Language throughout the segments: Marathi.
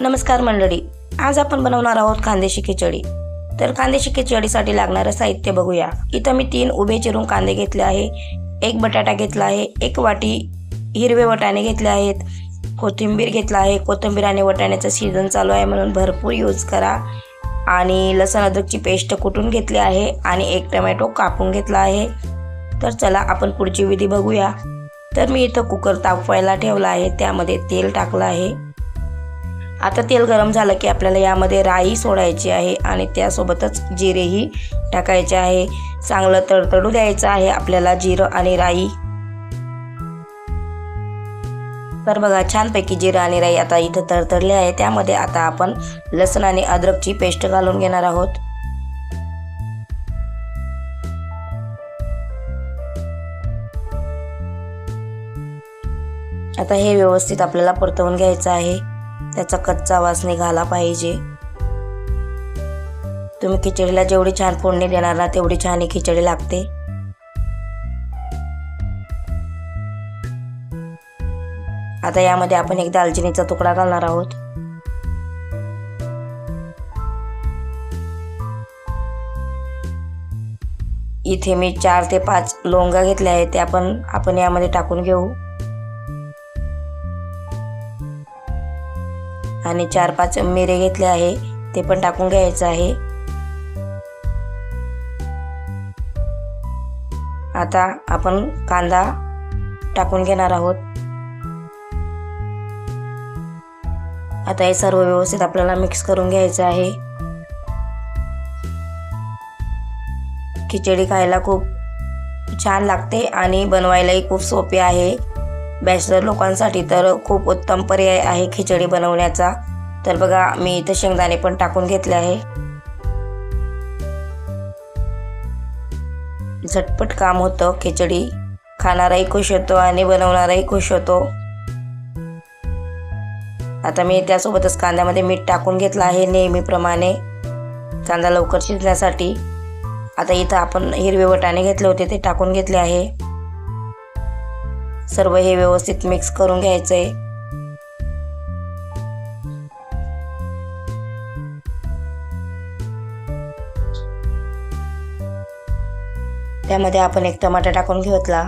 नमस्कार मंडळी आज आपण बनवणार आहोत कांद्याची खिचडी. तर कांद्याची खिचडीसाठी लागणारं साहित्य बघूया. इथं मी तीन उभे चिरून कांदे घेतले आहे. एक बटाटा घेतला आहे एक वाटी हिरवे वटाणे घेतले आहेत. कोथिंबीर घेतला आहे कोथिंबीर आणि वटाण्याचं सीझन चालू आहे म्हणून भरपूर यूज करा. आणि लसण अद्रकची पेस्ट कुटून घेतली आहे आणि एक टमॅटो कापून घेतला आहे. तर चला आपण पुढची विधी बघूया. तर मी इथं कुकर तापवायला ठेवला आहे त्यामध्ये तेल टाकलं आहे. आता तेल गरम झालं की आपल्याला यामध्ये राई सोडायची आहे आणि त्यासोबतच जिरेही टाकायचे आहे. चांगलं तडतडू द्यायचं आहे आपल्याला जिरं आणि राई. तर बघा छानपैकी जिरं आणि राई आता इथं तडतडले आहे. त्यामध्ये आता आपण लसण आणि अद्रकची पेस्ट घालून घेणार आहोत. आता हे व्यवस्थित आपल्याला परतवून घ्यायचं आहे. त्याचा कच्चा वास निघाला पाहिजे. तुम्ही खिचडीला जेवढी छान फोडणी देणार ना तेवढी छान ही खिचडी लागते. आता यामध्ये आपण एक दालचिनीचा तुकडा घालणार आहोत. इथे मी चार ते पाच लोंगा घेतल्या आहेत त्या पण आपण यामध्ये टाकून घेऊ. आणि चार पाच मिरे घेतले आहे ते पण टाकून घ्यायचं आहे. आता आपण कांदा टाकून घेणार आहोत. आता हे सर्व व्यवस्थित आपल्याला मिक्स करून घ्यायचं आहे. खिचडी खायला खूप छान लागते आणि बनवायलाही खूप सोपे आहे. बॅचलर लोकांसाठी तर खूप उत्तम पर्याय आहे खिचडी बनवण्याचा. तर बघा मी इथं शेंगदाणे पण टाकून घेतले आहे. झटपट काम होतं खिचडी. खाणाराही खुश होतो आणि बनवणाराही खुश होतो. आता मी त्यासोबतच कांद्यामध्ये मीठ टाकून घेतलं आहे नेहमीप्रमाणे. कांदा लवकर शिजण्यासाठी. आता इथं आपण हिरवे वटाणे घेतले होते ते टाकून घेतले आहे. सर्व हे व्यवस्थित मिक्स करून घ्यायचं आहे त्यामध्ये आपण एक टमाटा टाकून घेतला.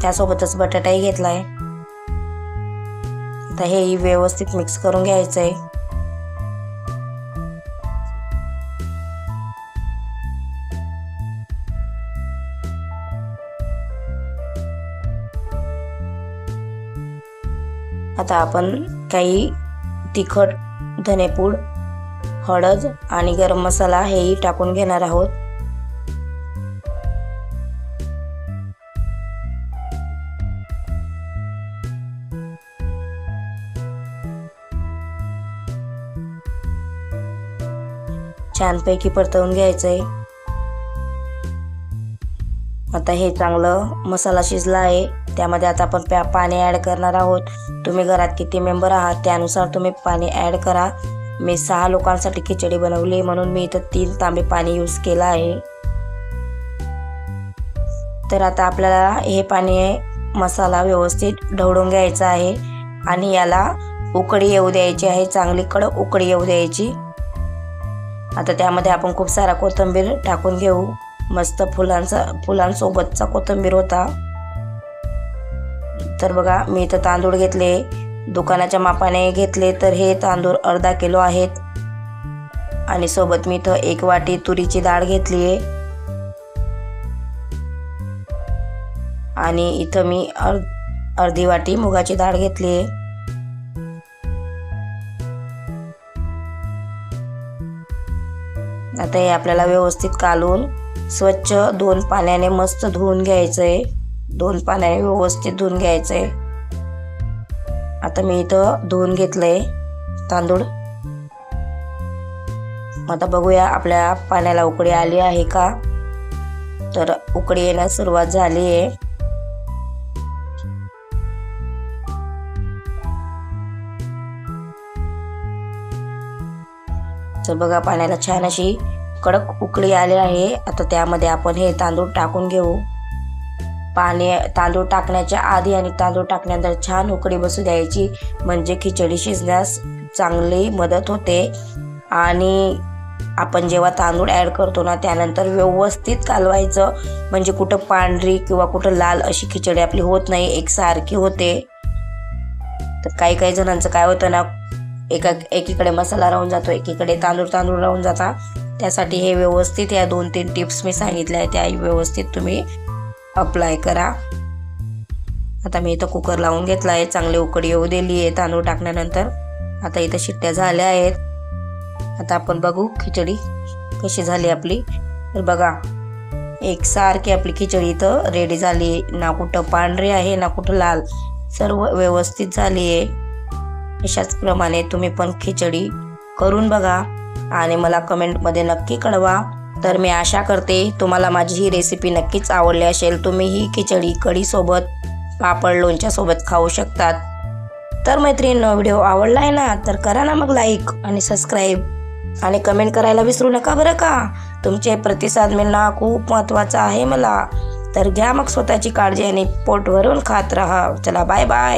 त्यासोबतच बटाटाही घेतलाय. आता हेही व्यवस्थित मिक्स करून घ्यायचं आहे आता आपण काही तिखट धनेपूड हळद आणि गरम मसाला हेही टाकून घेणार आहोत. छानपैकी परतवून घ्यायचंय. आता हे चांगलं मसाला शिजला आहे. त्यामध्ये आता आपण प्या पाणी ॲड करणार आहोत. तुम्ही घरात किती मेंबर आहात त्यानुसार तुम्ही पाणी ॲड करा. मी सहा लोकांसाठी खिचडी बनवली म्हणून मी इथं तीन तांबे पाणी यूज केलं आहे. तर आता आपल्याला हे पाणी मसाला व्यवस्थित ढवळून घ्यायचा आहे आणि याला उकडी येऊ द्यायची आहे. चांगली कडक उकडी येऊ द्यायची. आता त्यामध्ये आपण खूप सारा कोथिंबीर टाकून घेऊ. मस्त फुलांचा फुलांसोबतचा कोथिंबीर होता. तर बघा मी इथं तांदूळ घेतले दुकानाच्या मापाने घेतले तर हे तांदूळ अर्धा किलो आहेत. आणि सोबत मी इथं एक वाटी तुरीची डाळ घेतली आहे. आणि इथं मी अर् अर्धी वाटी मुगाची डाळ घेतली आहे. आता हे आपल्याला व्यवस्थित कालून स्वच्छ दोन पाण्याने मस्त धुवून घ्यायचं आहे दोन पाण्याने व्यवस्थित धुवून घ्यायचं आहे आता मी इथं धुवून घेतलंय तांदूळ. आता बघूया आपल्या पाण्याला उकळी आली आहे का? तर उकळी येण्यास सुरुवात झाली आहे. तर बघा पाण्याला छान अशी कडक उकळी आली आहे. आता त्यामध्ये आपण हे तांदूळ टाकून घेऊ. पाणी तांदूळ टाकण्याच्या आधी आणि तांदूळ टाकल्यानंतर छान उकडी बसू द्यायची. म्हणजे खिचडी शिजण्यास चांगली मदत होते. आणि आपण जेव्हा तांदूळ ॲड करतो ना त्यानंतर व्यवस्थित कालवायचं. म्हणजे कुठं पांढरी किंवा कुठं लाल अशी खिचडी आपली होत नाही एकसारखी होते. तर काही काही जणांचं काय होतं ना एका एकीकडे मसाला राहून जातो एकीकडे तांदूळ तांदूळ राहून जाता. त्यासाठी हे व्यवस्थित या दोन तीन टिप्स मी सांगितल्या आहेत. त्या व्यवस्थित तुम्ही अप्लाय करा. आता मी इथं कुकर लावून घेतला आहे. चांगली उकडी येऊ दिली आहे. तांदूळ टाकल्यानंतर आता इथं शिट्ट्या झाल्या आहेत. आता आपण बघू खिचडी कशी झाली आपली. तर बघा एकसारखी आपली खिचडी इथं रेडी झाली आहे. ना कुठं पांढरी आहे ना कुठं लाल. सर्व व्यवस्थित झाली आहे. अशाच प्रमाणे तुम्ही पण खिचडी करून बघा. आणि मला कमेंटमध्ये नक्की कळवा. तर मी आशा करते तुम्हाला माझी ही रेसिपी नक्कीच आवडली असेल. तुम्ही ही खिचडी कढीसोबत पापड लोणच्यासोबत खाऊ शकतात. तर मैत्रिणींनो व्हिडिओ आवडला आहे ना तर करा ना मग लाईक आणि सबस्क्राईब आणि कमेंट करायला विसरू नका बरं का? तुमचे प्रतिसाद मिळणं खूप महत्त्वाचं आहे मला. तर घ्या मग स्वतःची काळजी आणि पोट भरून खात राहा. चला बाय बाय